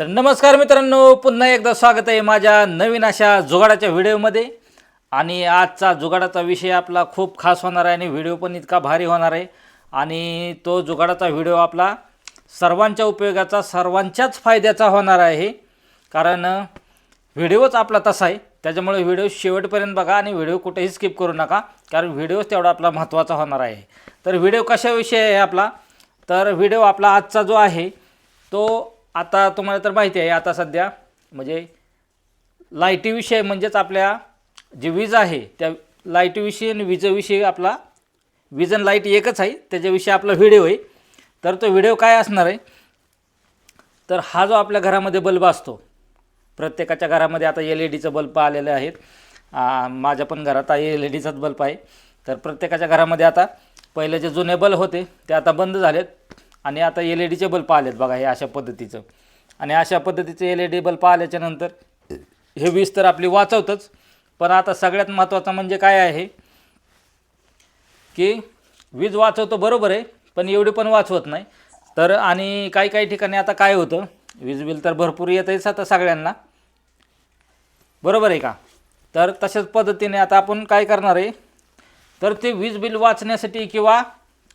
तर नमस्कार मित्रांनो पुन्हा एकदा स्वागत आहे माझ्या नवीन अशा जुगाडाच्या व्हिडिओमध्ये. आणि आजचा जुगाडाचा विषय आपला खूप खास होणार आहे आणि व्हिडिओ पण इतका भारी होणार आहे. आणि तो जुगाडाचा व्हिडिओ आपला सर्वांच्या उपयोगाचा सर्वांच्याच फायद्याचा होणार आहे. कारण व्हिडिओच आपला तसा आहे. त्याच्यामुळे व्हिडिओ शेवटपर्यंत बघा आणि व्हिडिओ कुठेही स्किप करू नका. कारण व्हिडिओच तेवढा आपला महत्त्वाचा होणार आहे. तर व्हिडिओ कशाविषयी आहे आपला? तर व्हिडिओ आपला आजचा जो आहे तो आता तुम्हाला तर माहिती आहे आता सध्या म्हणजे लाईटीविषयी म्हणजेच आपल्या जी वीज आहे त्या लाईटीविषयी आणि विजेविषयी आपला वीज आणि लाइट एकच आहे त्याच्याविषयी आपला व्हिडिओ आहे. तर तो व्हिडिओ काय असणार आहे? तर हा जो आपल्या घरामध्ये बल्ब असतो प्रत्येकाच्या घरामध्ये आता एल ई डीचं बल्ब आलेले आहेत माझ्या पण घरात एल ई डीचाच बल्ब आहे. तर प्रत्येकाच्या घरामध्ये आता पहिले जे जुने बल्ब होते ते आता बंद झालेत. आणि आता एल ई डीचे बल्ब आलेत बघा हे अशा पद्धतीचं. आणि अशा पद्धतीचे एल ई डी बल्ब आल्याच्यानंतर हे वीज तर आपली वाचवतंच पण आता सगळ्यात महत्त्वाचं म्हणजे काय आहे? की वीज वाचवतो बरोबर आहे पण एवढी पण वाचवत नाही. तर आणि काही काही ठिकाणी आता काय होतं? वीज बिल तर भरपूर येतंच आता सगळ्यांना. बरोबर आहे का? तर तशाच पद्धतीने आता आपण काय करणार आहे? तर ते वीज बिल वाचण्यासाठी किंवा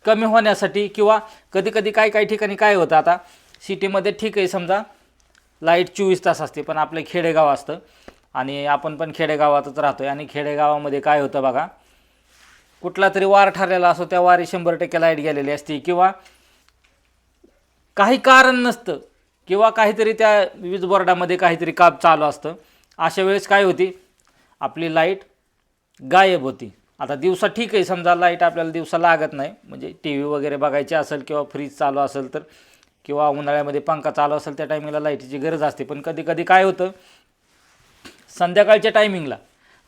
कमी होण्यासाठी किंवा कधी कधी काय काही ठिकाणी काय होतं आता सिटीमध्ये ठीक आहे समजा लाइट चोवीस तास असते पण आपलं खेडेगाव असतं. आणि आपण पण खेडेगावातच राहतो आहे आणि खेडेगावामध्ये काय होतं बघा कुठला तरी वार ठरलेला असो त्या वारी शंभर टक्के लाइट गेलेली असते. किंवा काही कारण नसतं किंवा काहीतरी त्या वीज बोर्डामध्ये काहीतरी काम चालू असतं. अशा वेळेस काय होती आपली लाइट गायब होती. आता दिवसा ठीक आहे समजा लाइट आपल्याला दिवसा लागत नाही. म्हणजे टी व्ही वगैरे बघायची असेल किंवा फ्रीज चालू असेल तर किंवा उन्हाळ्यामध्ये पंखा चालू असेल त्या टायमिंगला लाईटीची गरज असते. पण कधी कधी काय होतं संध्याकाळच्या टायमिंगला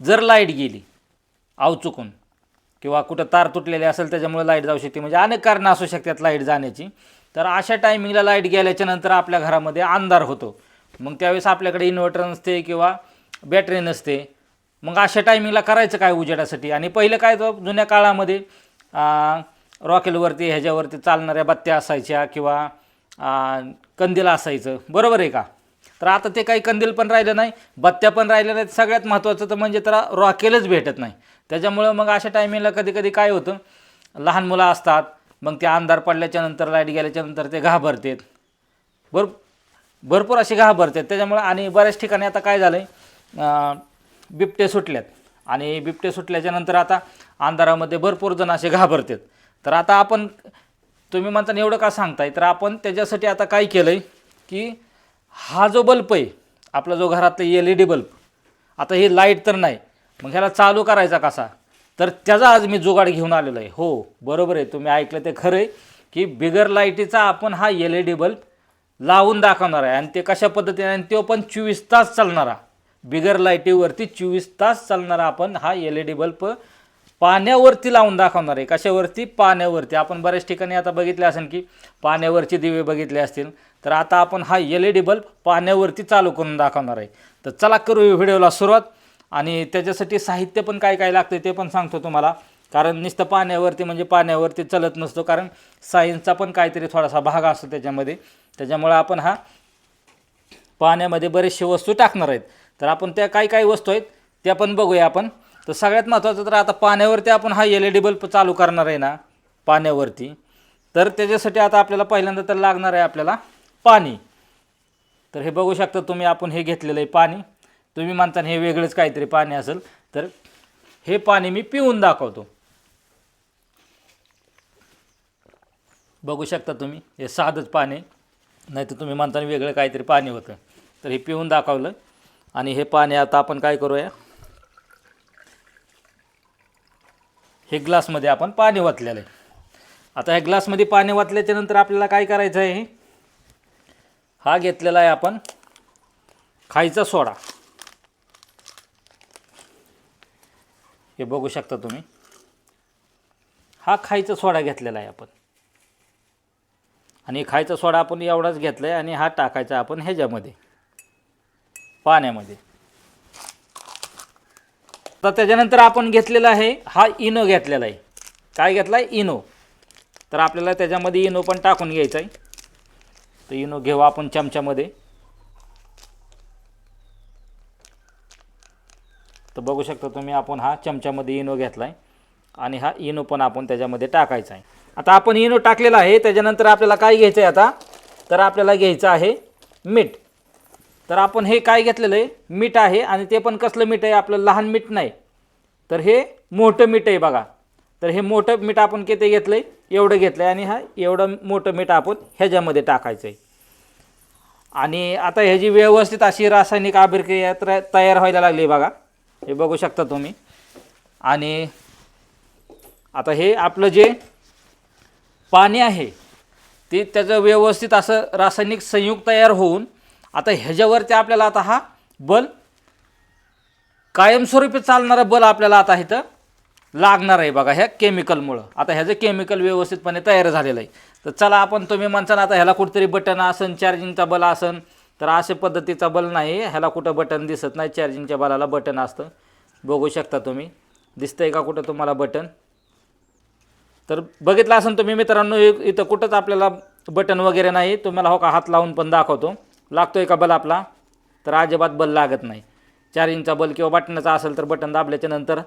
जर लाइट गेली अवचुकून किंवा कुठं तार तुटलेली असेल त्याच्यामुळे लाइट जाऊ शकते. म्हणजे अनेक कारणं असू शकतात लाइट जाण्याची. तर अशा टायमिंगला लाइट गेल्याच्यानंतर आपल्या घरामध्ये अंधार होतो. मग त्यावेळेस आपल्याकडे इन्व्हर्टर नसते किंवा बॅटरी नसते. मग अशा टायमिंगला करायचं काय उजेडासाठी? आणि पहिलं काय जुन्या काळामध्ये रॉकेलवरती ह्याच्यावरती चालणाऱ्या बत्त्या असायच्या किंवा कंदील असायचं. बरोबर आहे का? तर आता ते काही कंदील पण राहिलं नाही बत्त्या पण राहिल्या नाहीत. सगळ्यात महत्त्वाचं तर म्हणजे तर रॉकेलच भेटत नाही. त्याच्यामुळं मग अशा टायमिंगला कधी कधी काय होतं? लहान मुलं असतात मग ते अंधार पडल्याच्या नंतर लाइट गेल्याच्यानंतर ते घाबरतात. भर भरपूर असे घाबरतात. त्याच्यामुळं आणि बऱ्याच ठिकाणी आता काय झालं आहे बिबटे सुटल्यात. आणि बिबटे सुटल्याच्यानंतर आता अंधारामध्ये भरपूर जण असे घाबरतात. तर आता आपण तुम्ही म्हणता एवढं का सांगताय? तर आपण त्याच्यासाठी आता काय केलं आहे की हा जो बल्ब आहे आपला जो घरातला एल ई डी बल्ब आता हे लाइट तर नाही मग ह्याला चालू करायचा कसा? तर त्याचा आज मी जुगाड घेऊन आलेलो आहे. हो बरोबर आहे तुम्ही ऐकलं ते खरं आहे की बिगर लाईटीचा आपण हा एल ई डी बल्ब लावून दाखवणार आहे. आणि ते कशा पद्धतीने? आणि तो पण चोवीस तास चालणारा. बिगर लाईटीवरती चोवीस तास चालणारा आपण हा एल ई डी बल्ब पाण्यावरती लावून दाखवणार आहे. कशावरती? पाण्यावरती. आपण बऱ्याच ठिकाणी आता बघितले असेल की पाण्यावरचे दिवे बघितले असतील तर आता आपण हा एल ई डी बल्ब पाण्यावरती चालू करून दाखवणार आहे. तर चला करू व्हिडिओला सुरुवात. आणि त्याच्यासाठी साहित्य पण काय काय लागतं ते पण सांगतो तुम्हाला. कारण नुसतं पाण्यावरती म्हणजे पाण्यावरती चलत नसतो. कारण सायन्सचा पण काहीतरी थोडासा भाग असतो त्याच्यामध्ये. त्याच्यामुळं आपण हा पाण्यामध्ये बरेचसे वस्तू टाकणार आहेत. तर आपण त्या काही काही वस्तू आहेत त्या पण बघूया आपण. तर सगळ्यात महत्त्वाचं तर आता पाण्यावरती आपण हा एल ई डी बल्ब चालू करणार आहे ना पाण्यावरती. तर त्याच्यासाठी आता आपल्याला पहिल्यांदा तर लागणार आहे आपल्याला पाणी. तर हे बघू शकता तुम्ही आपण हे घेतलेलं आहे पाणी. तुम्ही म्हणता हे वेगळंच काहीतरी पाणी असेल तर हे पाणी मी पिऊन दाखवतो. बघू शकता तुम्ही हे साधंच पाणी नाही तर तुम्ही म्हणताना वेगळं काहीतरी पाणी होतं. तर हे पिऊन दाखवलं. आणि हे पाणी आता आपण काय करूया? हे ग्लासमध्ये आपण पाणी वाचलेलं आहे. आता ह्या ग्लासमध्ये पाणी वाचल्याच्या नंतर आपल्याला काय करायचं आहे? हा घेतलेला आहे आपण खायचा सोडा. हे बघू शकता तुम्ही. हा खायचा सोडा घेतलेला आहे आपण. आणि खायचा सोडा आपण एवढाच घेतला आहे आणि हा टाकायचा आपण ह्याच्यामध्ये. पाण्यामध्ये. तर त्याच्यानंतर आपण घेतलेला आहे हा इनो घेतलेला आहे. काय घेतला आहे इनो. तर आपल्याला त्याच्यामध्ये इनो पण टाकून घ्यायचा आहे तर इनो घेऊ आपण चमच्यामध्ये. तर बघू शकता तुम्ही आपण हा चमच्यामध्ये इनो घेतला आहे आणि हा इनो पण आपण त्याच्यामध्ये टाकायचा आहे आता आपण इनो टाकलेला आहे त्याच्यानंतर आपल्याला काय घ्यायचं आहे आता? तर आपल्याला घ्यायचं आहे मीठ. तर आपण हे काय घेतलेलं आहे? मीठ आहे आणि ते पण कसलं मीठ आहे? आपलं लहान मीठ नाही. तर हे मोठं मीठ आहे बघा. तर हे मोठं मीठ आपण किती घेतलं आहे एवढं घेतलं आहे आणि हा एवढं मोठं मीठ आपण ह्याच्यामध्ये टाकायचं आहे आणि आता ह्याची व्यवस्थित अशी रासायनिक अभिक्रिया तयार व्हायला लागली बघा. हे बघू शकता तुम्ही. आणि आता हे आपलं जे पाणी आहे ते त्याचं व्यवस्थित असं रासायनिक संयुग तयार होऊन आता ह्याच्यावरती आपल्याला आता हा बल कायमस्वरूपी चालणारा बल आपल्याला आता इथं लागणार आहे बघा ह्या केमिकलमुळं आता ह्याचं केमिकल व्यवस्थितपणे तयार झालेलं आहे. तर चला आपण तुम्ही म्हणता आता ह्याला कुठेतरी बटन असन चार्जिंगचा बल असन तर अशा पद्धतीचा बल नाही. ह्याला कुठं बटन दिसत नाही चार्जिंगच्या बलाला बटन असतं. बघू शकता तुम्ही. दिसतंय का कुठं तुम्हाला बटन तर बघितलं असेल तुम्ही मित्रांनो इथं कुठंच आपल्याला बटन वगैरे नाही. तुम्हाला हो का हात लावून पण दाखवतो. लागतो आहे का बल आपला? तर अजिबात बल लागत नाही. चार इंचा बल किंवा बटनाचा असेल तर बटन दाबल्याच्या नंतर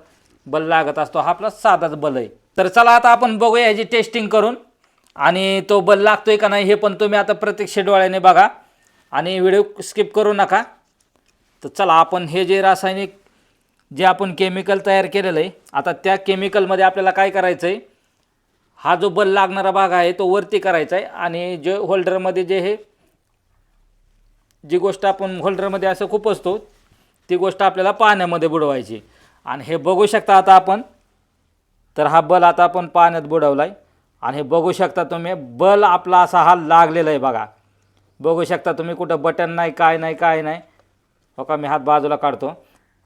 बल लागत असतो. हा आपला साधाच बल आहे. तर चला आता आपण बघूया ह्याची टेस्टिंग करून. आणि तो बल लागतोय का नाही हे पण तुम्ही आता प्रत्यक्ष डोळ्याने बघा. आणि व्हिडिओ स्किप करू नका. तर चला आपण हे जे रासायनिक जे आपण केमिकल तयार केलेलं आहे आता त्या केमिकलमध्ये आपल्याला काय करायचं आहे हा जो बल लागणारा भाग आहे तो वरती करायचा आहे आणि जे होल्डरमध्ये जे हे जी गोष्ट आपण होल्डरमध्ये असं खूप असतो ती गोष्ट आपल्याला पाण्यामध्ये बुडवायची. आणि हे बघू शकता आता आपण. तर हा बल आता आपण पाण्यात बुडवला आहे आणि हे बघू शकता तुम्ही बल आपला असा हा लागलेला आहे बघा. बघू शकता तुम्ही कुठं बटन नाही काय नाही काय नाही. हो का मी हात बाजूला काढतो.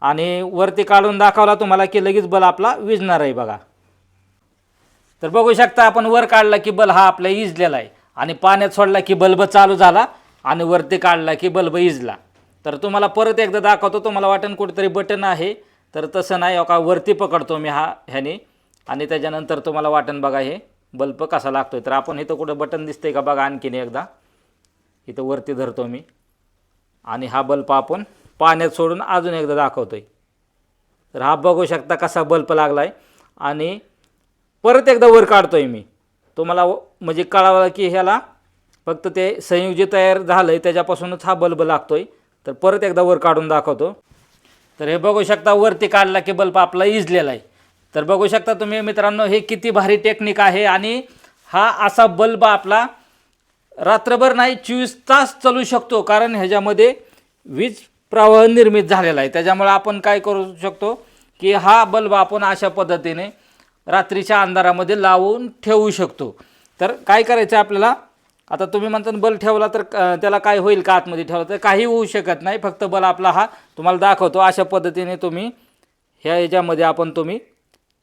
आणि वरती काढून दाखवला तुम्हाला की लगेच बल आपला विजणार आहे बघा. तर बघू शकता आपण वर काढला की बल्ब हा आपला इजलेला आहे. आणि पाण्यात सोडला की बल्ब चालू झाला. आणि वरती काढला की बल्ब इजला. तर तुम्हाला परत एकदा दाखवतो तुम्हाला वाटण कुठेतरी बटन आहे. तर तसं नाही हो का वरती पकडतो मी हा ह्याने. आणि त्याच्यानंतर तुम्हाला वाटण बघा हे बल्ब कसा लागतो तर आपण इथं कुठं बटन दिसतंय का बघा आणखीन एकदा. इथं वरती धरतो मी. आणि हा बल्ब आपण पाण्यात सोडून अजून एकदा दाखवतोय. तर हा बघू शकता कसा बल्ब लागला आहे आणि परत एकदा वर काढतोय मी. तुम्हाला म्हणजे कळावं की ह्याला फक्त ते संयुग जे तयार झालं आहे त्याच्यापासूनच हा बल्ब लागतोय. तर परत एकदा वर काढून दाखवतो. तर हे बघू शकता वरती काढला की बल्ब आपला इजलेला आहे. तर बघू शकता तुम्ही मित्रांनो हे किती भारी टेक्निक आहे आणि हा असा बल्ब आपला रात्रभर नाही चोवीस तास चालू शकतो. कारण ह्याच्यामध्ये वीज प्रवाह निर्मित झालेला आहे. त्याच्यामुळे आपण काय करू शकतो की हा बल्ब आपण अशा पद्धतीने रात्रीच्या अंधारामध्ये लावून ठेवू शकतो. तर काय करायचं आपल्याला? आता तुम्ही म्हणता बल ठेवला तर त्याला काय होईल का आतमध्ये ठेवला तर काही होऊ शकत नाही फक्त बल आपला हा तुम्हाला दाखवतो. अशा पद्धतीने तुम्ही ह्या याच्यामध्ये आपण तुम्ही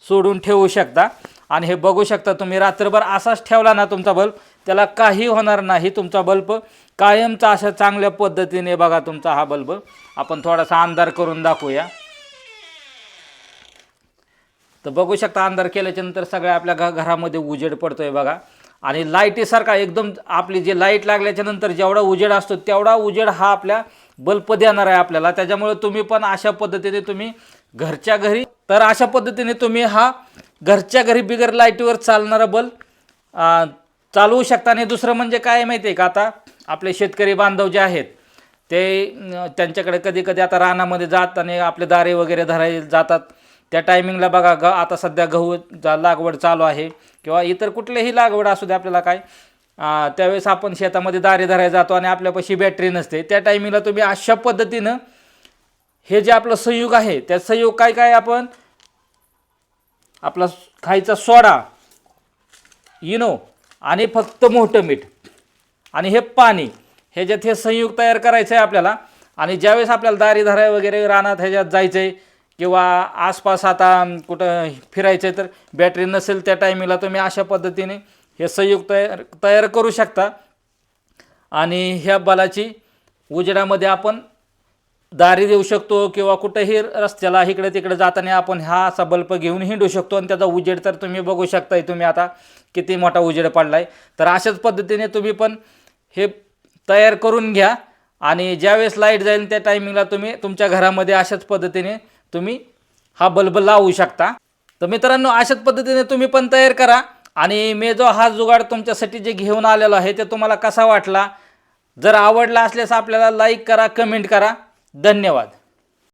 सोडून ठेवू शकता. आणि हे बघू शकता तुम्ही रात्रभर असाच ठेवला ना तुमचा बल्ब त्याला काही होणार नाही तुमचा बल्ब. कायमचा अशा चांगल्या पद्धतीने बघा तुमचा हा बल्ब. आपण थोडासा अंधार करून दाखवूया. तर बघू शकता अंधार केल्याच्यानंतर सगळ्या आपल्या घ घरामध्ये उजेड पडतोय बघा. आणि लाईटीसारखा एकदम आपली जे लाइट लागल्याच्या नंतर जेवढा उजेड असतो तेवढा उजेड हा आपल्या बल्ब देणार आहे आपल्याला. त्याच्यामुळे तुम्ही पण अशा पद्धतीने तुम्ही घरच्या घरी तर अशा पद्धतीने तुम्ही हा घरच्या घरी बिगर लाईटीवर चालणारा बल्ब चालवू शकता. आणि दुसरं म्हणजे काय माहिती आहे का आता? आपले शेतकरी बांधव जे आहेत ते त्यांच्याकडे कधी कधी आता रानामध्ये जात आणि आपले दारे वगैरे धरायला जातात. त्या टायमिंगला बघा ग आता सध्या गहू जा- लागवड चालू आहे किंवा इतर कुठलेही लागवड असू दे आपल्याला काय त्यावेळेस आपण शेतामध्ये दारे धरायला जातो आणि आपल्यापाशी बॅटरी नसते. त्या टायमिंगला तुम्ही अशा पद्धतीनं हे जे आपलं संयुग आहे त्या संयुग काय काय आपण आपला खायचा सोडा इनो आणि फक्त मोठं मीठ आणि हे पाणी ह्याच्यात हे संयुग तयार करायचं आहे आपल्याला. आणि ज्यावेळेस आपल्याला दारी धराय वगैरे रानात ह्याच्यात जायचं आहे किंवा आसपास आता कुठं फिरायचं आहे तर बॅटरी नसेल त्या टायमिंगला तुम्ही अशा पद्धतीने हे संयुग तयार तयार करू शकता. आणि ह्या बलाची उजेडामध्ये आपण दारी देऊ शकतो किंवा कुठेही रस्त्याला इकडे तिकडे जाताना आपण हा असा बल्ब घेऊन हिंडू शकतो आणि त्याचा उजेड तर तुम्ही बघू शकताय. तुम्ही आता किती मोठा उजेड पडला आहे तर अशाच पद्धतीने तुम्ही पण हे तयार करून घ्या. आणि ज्यावेळेस लाइट जाईल त्या टायमिंगला तुम्ही तुमच्या घरामध्ये अशाच पद्धतीने तुम्ही हा बल्ब लावू शकता. तर मित्रांनो अशाच पद्धतीने तुम्ही पण तयार करा. आणि मी जो हा जुगाड तुमच्यासाठी जे घेऊन आलेलो आहे ते तुम्हाला कसा वाटला? जर आवडला असल्यास आपल्याला लाईक करा कमेंट करा. धन्यवाद.